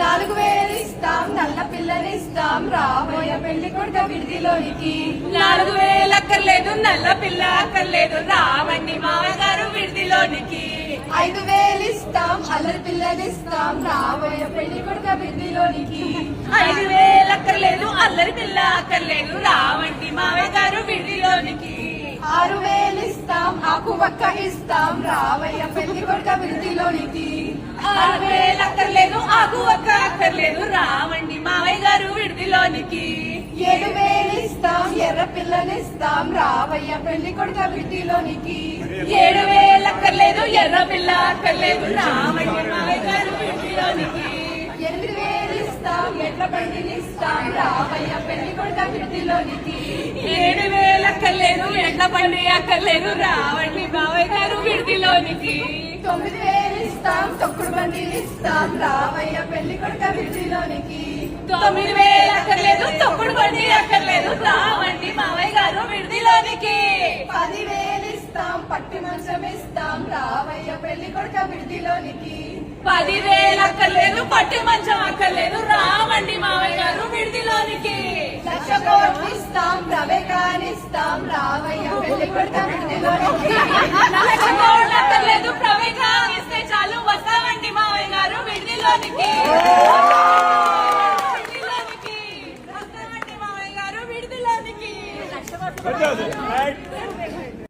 నాలుగు వేలు ఇస్తాం నల్ల పిల్లనిస్తాం రాబోయే పెళ్ళి కొడుక విడిదిలోనికి. నాలుగు వేలు అక్కర్లేదు నల్ల పిల్ల అక్కర్లేదు రావండి మామగారు విడిదిలోనికి. ఐదు వేలు ఇస్తాం అల్లరి పిల్లనిస్తాం రాబోయ పెళ్ళి కొడుక విడిదిలోనికి. ఐదు వేలు అక్కర్లేదు అల్లరి పిల్ల అక్కర్లేదు రావండి మామగారు విడిదిలోనికి. ఆరు వేలు ఇస్తాం ఆకు వక్క ఇస్తాం రావయ్య పెళ్ళి కొడుక విడిదిలోనికి. ఏడు ఇస్తాం ఎర్ర పిల్లనిస్తాం రావయ్య పెళ్ళి కొడుక విడిదిలోనికి ఏడు వేలు అక్కర్లేదు ఎర్ర పిల్ల అక్కర్లేదు రావండి మావయ్య ఎనిమిది వేలు ఇస్తాం ఎడ్ల రావయ్య పెళ్ళి కొడుక విడిదిలోనికి ఏడు వేలు అక్కర్లేదు ఎట్ల పండి అక్కర్లేదు రావండి బావయ్య గారు విడిదిలోనికి తొమ్మిది వేలు ఇస్తాం తొక్కుడు బండిని ఇస్తాం రావయ్య పెళ్ళి కొడుక విడిదిలోనికి తొమ్మిది వేలు అక్కర్లేదు తొక్కుడు బండి అక్కర్లేదు రావండి మావయ్య గారు విడిదిలోనికి. పది వేలు ఇస్తాం పట్టి మంచం ఇస్తాం రావయ్య పెళ్ళి కొడుక విడిదిలోనికి. పది వేలు అక్కర్లేదు పట్టి మంచం అక్కర్లేదు. రావండి మావయ్య గారు విడిదిలోనికి. లక్ష కోట్లు ఇస్తాం ప్రవేకానిస్తాం రావయ్య పెళ్ళి కొడుక విడిదిలోనికి. లక్ష కోట్లు అక్కర్లేదు ప్రవేశం ఇస్తే చాలు. వస్తామండి మావయ్య గారు విడిదిలోనికి. It doesn't, right?